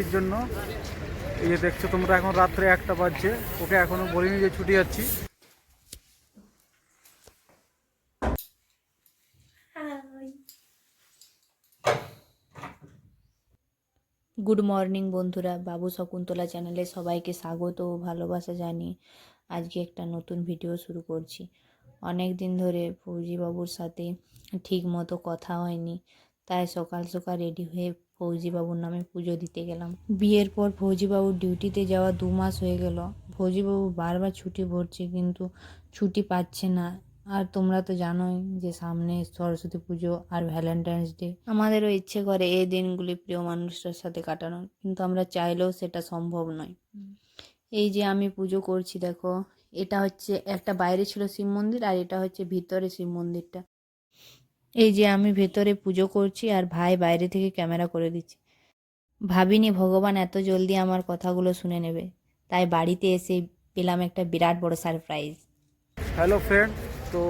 জন্য। এই যে দেখছ তোমরা এখন রাত্রে একটা বাজছে। ওকে এখনও বলিনি যে ছুটি যাচ্ছি। গুড মর্নিং বন্ধুরা। বাবু শকুন্তলা চ্যানেলে সবাইকে স্বাগত ও ভালোবাসা জানিয়ে আজকে একটা নতুন ভিডিও শুরু করছি। অনেক দিন ধরে বাবুর সাথে ঠিক মতো কথা হয়নি, তাই সকাল সকাল রেডি হয়ে ফৌজি বাবুর নামে পুজো দিতে গেলাম। বিয়ের পর ফৌজি বাবুর ডিউটিতে যাওয়া দু মাস হয়ে গেল। ফৌজি বাবু বারবার ছুটি ভরছে কিন্তু ছুটি পাচ্ছে না। আর তোমরা তো জানোই যে সামনে সরস্বতী পুজো আর ভ্যালেন্টাইন্স ডে। আমাদেরও ইচ্ছে করে এই দিনগুলি প্রিয় মানুষটার সাথে কাটানোর, কিন্তু আমরা চাইলেও সেটা সম্ভব নয়। এই যে আমি পুজো করছি দেখো, এটা হচ্ছে একটা বাইরে ছিল শিব মন্দির আর এটা হচ্ছে ভিতরে শিব মন্দিরটা। এই যে আমি ভেতরে পুজো করছি আর ভাই বাইরে থেকে ক্যামেরা করে দিচ্ছি। ভাবিনি ভগবান এত জলদি আমার কথাগুলো শুনে নেবে। তাই বাড়িতে এসে পেলাম একটা বিরাট বড় সারপ্রাইজ হ্যালো ফ্রেন্ড তো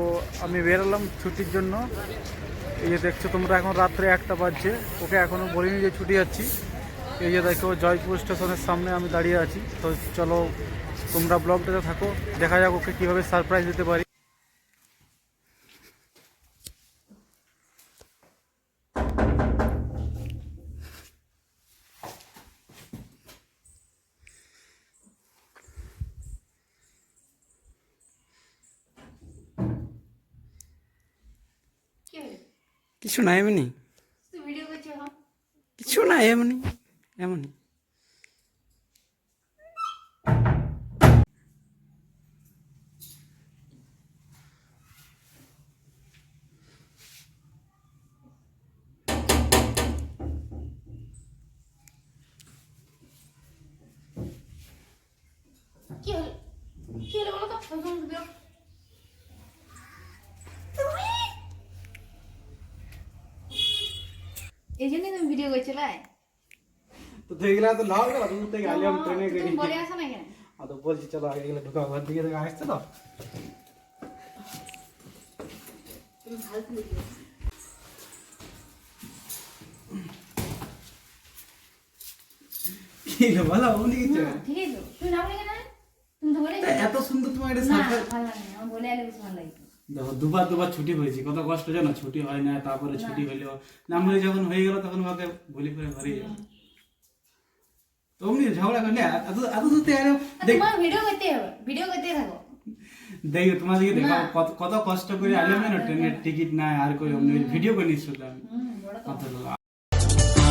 আমি বেরোলাম ছুটির জন্য। এই যে দেখছ তোমরা এখন রাত্রে একটা বাজছে। ওকে এখনও বলিনি যে ছুটি যাচ্ছি। এই যে দেখো জয়পুর স্টেশনের সামনে আমি দাঁড়িয়ে আছি। তো চলো তোমরা ব্লগটাতে থাকো দেখা যাক ওকে কীভাবে সারপ্রাইজ দিতে পারি। কিছু না এমনি। কিছু না এমনি এমনি কি হলো কি হলো বলো তো প্রথম ভিডিও এই জন্যই তুমি ভিডিও করছিলে? তো দেখলে তো লাল গেল দূর থেকে আলিয়াম ট্রেনে তুমি বলে আসো না কেন তো বলছি চলো আগে গেলে ঢুকা ঘর দিকে থেকে আসছে তো। তুমি তো তুমি তুমি তো তা এত সুন্দর তোমার এটা ভালো লাগে আমার বলে আলে বেশি ভালো লাগে দেখো দুবার দুবার ছুটি হয়েছে। কত কষ্ট জানো? ছুটি হয় না তারপরে ছুটি হইল নামলে যখন হয়ে গেল তখন ওকে ভুলি করে ঘরে যাও তো অমনি ঝগড়া করলে? এত এত আরে তোমার ভিডিও করতে হবে ভিডিও করতে থাকো। দেখো তোমাদেরকে দেখো কত কষ্ট করে না ট্রেনের টিকিট নাই আর কই অমনি ভিডিও করে।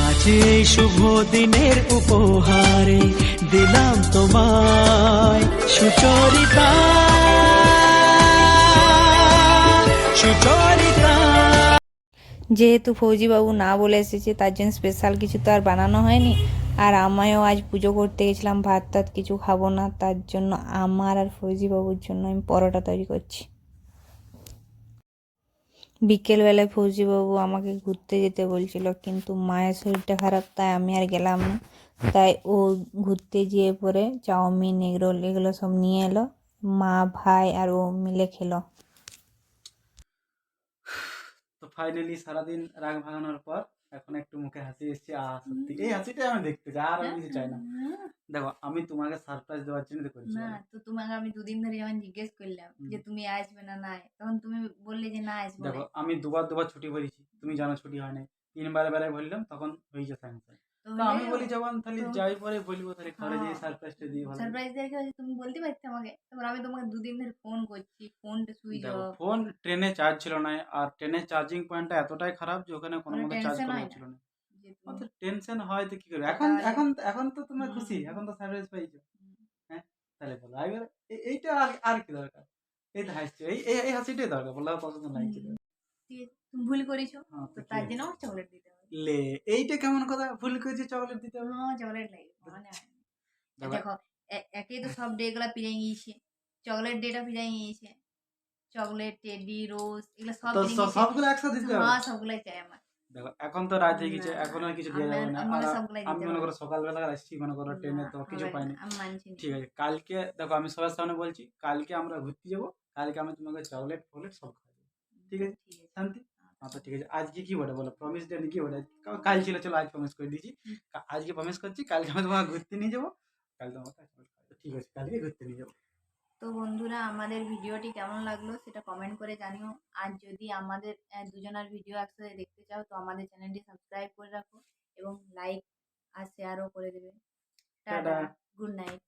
আজ শুভ দিনের উপহারে দিলাম তোমায় সুচরিতা যেহেতু ফৌজিবাবু না বলে এসেছে, তার জন্য স্পেশাল কিছু তো আর বানানো হয়নি। আর আমায়ও আজ পুজো করতে গেছিলাম, ভাত টাত কিছু খাব না, তার জন্য আমার আর ফৌজিবাবুর জন্য আমি পরোটা তৈরি করছি। বিকেলবেলায় ফৌজিবাবু আমাকে ঘুরতে যেতে বলছিল, কিন্তু মায়ের শরীরটা খারাপ, তাই আমি আর গেলাম না। তাই ও ঘুরতে গিয়ে পরে চাউমিন, এগরোল, এগুলো সব নিয়ে এলো। মা, ভাই আর ও মিলে খেলো। তো ফাইনালি সারাদিন রাগ ভাঙানোর পর এখন একটু মুখে হাসি এসছে আহ সত্যি। এই হাসিটাই আমি দেখতে চাই আর আমি কিছু চাই না। দেখো আমি তোমাকে সারপ্রাইজ দেওয়ার জন্য তো করেছি না তো তোমাকে আমি দুদিন ধরে যখন জিজ্ঞেস করলাম যে তুমি আসবে না না তখন তুমি বললে যে না আসবে দেখো আমি দুবার দুবার ছুটি করেছি তুমি জানো ছুটি হয় না তিনবার বেলায় বললাম তখন হয়েছে স্যাংশন আমি বলি যখন তাহলে যাই পরে বলব তাহলে ঘরে হ্যাঁ। সারপ্রাইজটা দিয়ে ভালো সারপ্রাইজ দেওয়ার কি তুমি বলতে পারতে আমাকে তারপর আমি তোমাকে দুদিন ধরে ফোন করছি ফোনটা সুইচ অফ ফোন ট্রেনে চার্জ ছিল না আর ট্রেনের চার্জিং পয়েন্টটা এতটাই খারাপ যে ওখানে কোনো মতে চার্জ করা হয় না? অত টেনশন হয় তো কি করবে এখন এখন এখন তো তোমরা খুশি এখন তো সারপ্রাইজ পাইছো। হ্যাঁ তাহলে বলো এবার এইটা আর আর কি দরকার? এই হাসছে এই এই হাসিটাই দরকার বললে পছন্দ নাই আছে, তুমি ভুল করেছ হ্যাঁ, তো তার জন্য চকলেট দিতে লে এইটা কেমন কথা? ভুল করেছি চকলেট দিতে হবে। আমার চকলেট লাগে। হয়। দেখো, তো সব ডে গুলা পিড়ে গিয়েছে চকলেট ডেটা পিড়ে গিয়েছে চকলেট টেডি রোজ এগুলো সব। সবগুলো একসাথে দিতে হবে? হ্যাঁ সবগুলাই চাই আমার। দেখো এখন তো রাত হয়ে গেছে এখন আর কিছু দেওয়া যাবে না। আমি মনে। করো সকালবেলা আসছি মনে করো ট্রেনে তো কিছু পাইনি। ঠিক আছে কালকে দেখো আমি সবার সামনে বলছি কালকে আমরা ঘুরতে যাব কালকে আমি তোমাকে চকলেট ফকলেট সব খাওয়াবো। ঠিক আছে? শান্তি? হ্যাঁ, আচ্ছা ঠিক আছে আজকে কি বলে বলো প্রমিস ডে কি বলে কাল ছিল চলো আজ প্রমিস করে দিয়েছি আজকে প্রমিস করছি কালকে আমি তোমাকে ঘুরতে নিয়ে যাব কাল তোমাকে ঠিক আছে কালকে ঘুরতে নিয়ে যাব তো বন্ধুরা আমাদের ভিডিওটি কেমন লাগল সেটা কমেন্ট করে জানিও আর যদি আমাদের দুজনের ভিডিও একসাথে দেখতে চাও তো আমাদের চ্যানেলটি সাবস্ক্রাইব করে রাখো এবং লাইক আর শেয়ারও করে দেবে টাটা গুড নাইট